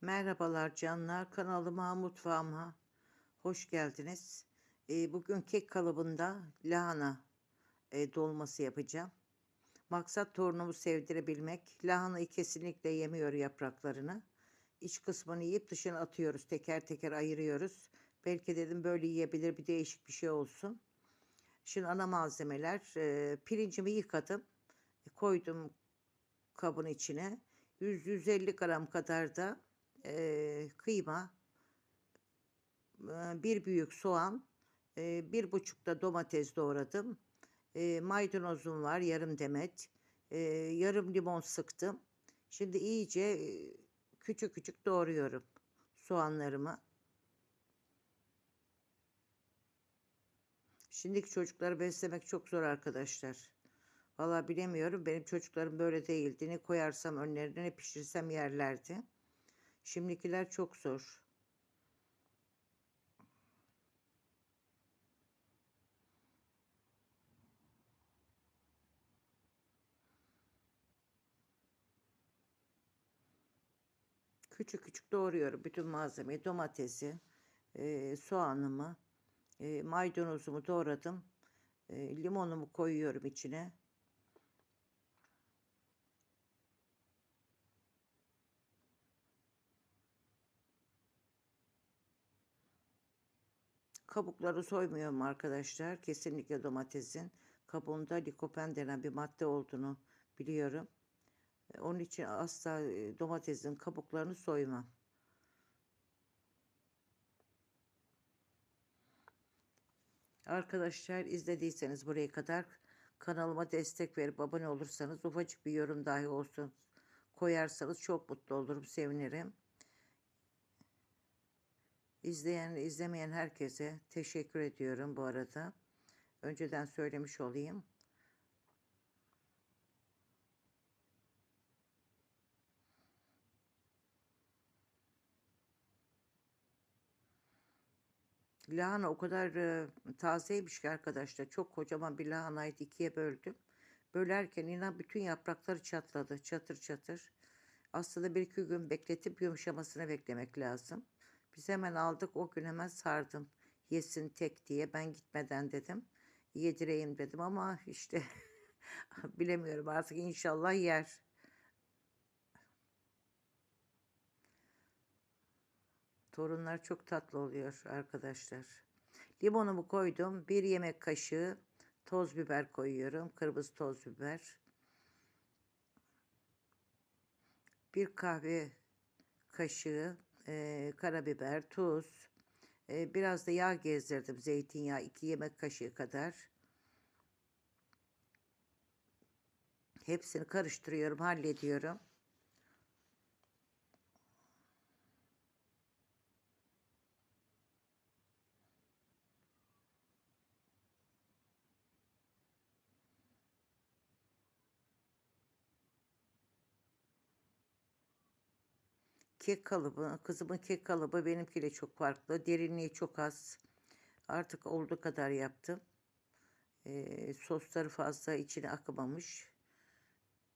Merhabalar canlar, kanalıma, mutfağıma hoş geldiniz. Eee, bugün kek kalıbında lahana eee, dolması yapacağım. Maksat torunumu sevdirebilmek. Lahanayı kesinlikle yemiyor yapraklarını. İç kısmını yiyip dışına atıyoruz. Teker teker ayırıyoruz. Belki dedim böyle yiyebilir bir değişik bir şey olsun. Şimdi ana malzemeler. eee, pirincimi yıkadım. Koydum kabın içine. 100-150 gram kadar da kıyma, bir büyük soğan, eee, bir buçuk da domates doğradım. Maydanozum var yarım demet. Yarım limon sıktım. Şimdi iyice küçük küçük doğruyorum soğanlarımı. Şimdiki çocukları beslemek çok zor arkadaşlar. Valla bilemiyorum. Benim çocuklarım böyle değildi. Ne koyarsam önlerine ne pişirsem yerlerdi. Şimdikiler çok zor. Küçük küçük doğruyorum bütün malzemeyi. Domatesi, eee, soğanımı, eee, maydanozumu doğradım. Eee, limonumu koyuyorum içine. Kabukları soymuyorum arkadaşlar. Kesinlikle domatesin kabuğunda likopen denen bir madde olduğunu biliyorum. E, Onun için asla e, domatesin kabuklarını soymam. Arkadaşlar izlediyseniz buraya kadar kanalıma destek verip abone olursanız ufacık bir yorum dahi olsun koyarsanız çok mutlu olurum, sevinirim. İzleyen, izlemeyen herkese teşekkür ediyorum bu arada. Önceden söylemiş olayım. Lahana o kadar e, tazeymiş ki arkadaşlar. Çok kocaman bir lahanayı ikiye böldüm. Bölerken inan bütün yaprakları çatladı. Çatır çatır. Aslında bir iki gün bekletip yumuşamasını beklemek lazım. Biz hemen aldık. O gün hemen sardım. Yesin tek diye. Ben gitmeden dedim. Yedireyim dedim ama işte bilemiyorum artık inşallah yer. Torunlar çok tatlı oluyor arkadaşlar. Limonumu koydum. Bir yemek kaşığı toz biber koyuyorum. Kırmızı toz biber. Bir kahve kaşığı e, karabiber, tuz. E, biraz da yağ gezdirdim. Zeytinyağı iki yemek kaşığı kadar. Hepsini karıştırıyorum, hallediyorum. Kek kalıbı, kızımın kek kalıbı benimkiyle çok farklı. Derinliği çok az. Artık olduğu kadar yaptım. Ee, sosları fazla içine akmamış.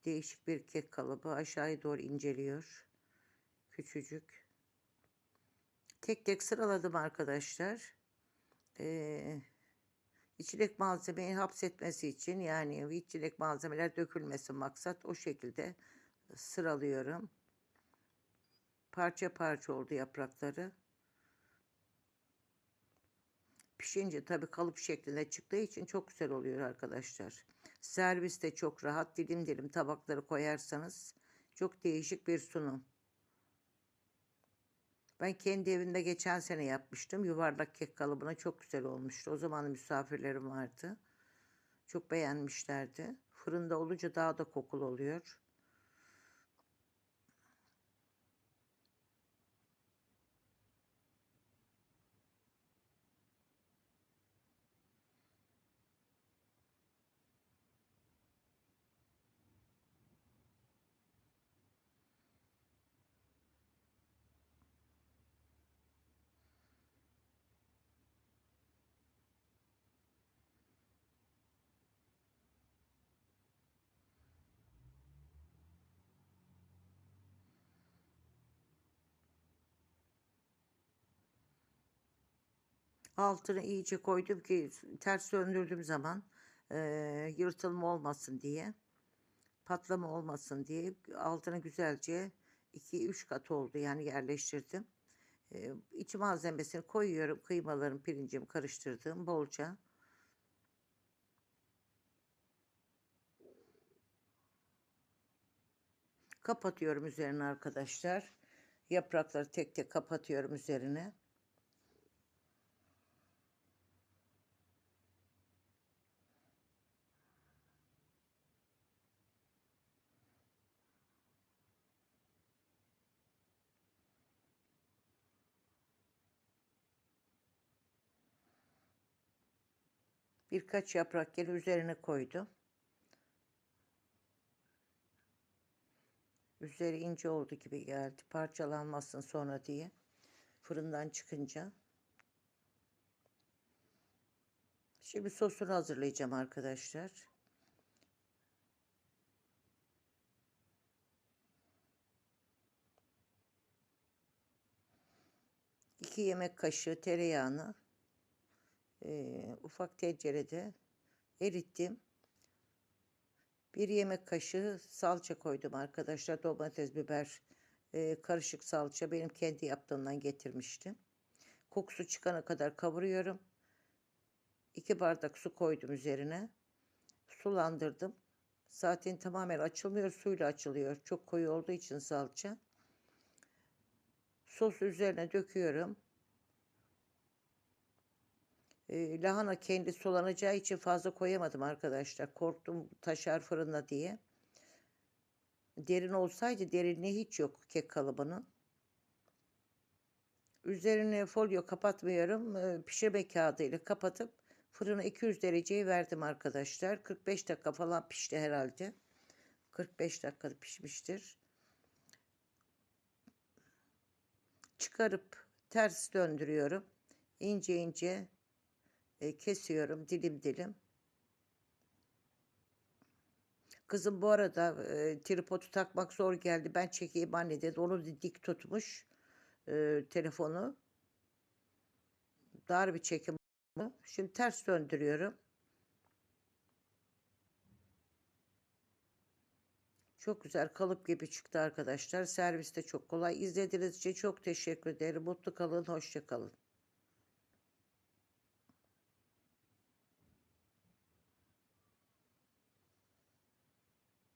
Değişik bir kek kalıbı. Aşağıya doğru inceliyor. Küçücük. Tek tek sıraladım arkadaşlar. Ee, içilik malzemeyi hapsetmesi için yani içilik malzemeler dökülmesin maksat. O şekilde sıralıyorum. Parça parça oldu yaprakları. Pişince tabii kalıp şeklinde çıktığı için çok güzel oluyor arkadaşlar. Servis de çok rahat. Dilim dilim tabakları koyarsanız çok değişik bir sunum. Ben kendi evimde geçen sene yapmıştım. Yuvarlak kek kalıbına çok güzel olmuştu. O zaman misafirlerim vardı. Çok beğenmişlerdi. Fırında olunca daha da kokulu oluyor. Altını iyice koydum ki ters döndürdüğüm zaman e, yırtılma olmasın diye. Patlama olmasın diye altını güzelce 2-3 kat oldu yani yerleştirdim. E, iç malzemesini koyuyorum. Kıymalarım, pirincimi karıştırdım bolca. Kapatıyorum üzerine arkadaşlar. Yaprakları tek tek kapatıyorum üzerine. Birkaç yaprak geri üzerine koydum. Üzeri ince oldu gibi geldi. Parçalanmasın sonra diye. Fırından çıkınca. Şimdi sosunu hazırlayacağım arkadaşlar. İki yemek kaşığı tereyağını e, ufak tencerede erittim. Bir yemek kaşığı salça koydum arkadaşlar. Domates, biber, e, karışık salça. Benim kendi yaptığımdan getirmiştim. Kokusu çıkana kadar kavuruyorum. 2 bardak su koydum üzerine. Sulandırdım. Zaten tamamen açılmıyor. Suyla açılıyor. Çok koyu olduğu için salça. Sos üzerine döküyorum. E, lahana kendi solanacağı için fazla koyamadım arkadaşlar. Korktum taşar fırına diye. Derin olsaydı derinliği hiç yok kek kalıbının. Üzerine folyo kapatmıyorum. E, pişirme kağıdı ile kapatıp fırına 200 dereceye verdim arkadaşlar. 45 dakika falan pişti herhalde. 45 dakikada pişmiştir. Çıkarıp ters döndürüyorum. İnce ince e, kesiyorum dilim dilim. Kızım bu arada e, tripodu takmak zor geldi. Ben çekeyim anne dedi. Onu dik tutmuş e, telefonu. Dar bir çekim. Şimdi ters döndürüyorum. Çok güzel kalıp gibi çıktı arkadaşlar. Serviste çok kolay. İzlediğiniz için çok teşekkür ederim. Mutlu kalın, hoşça kalın.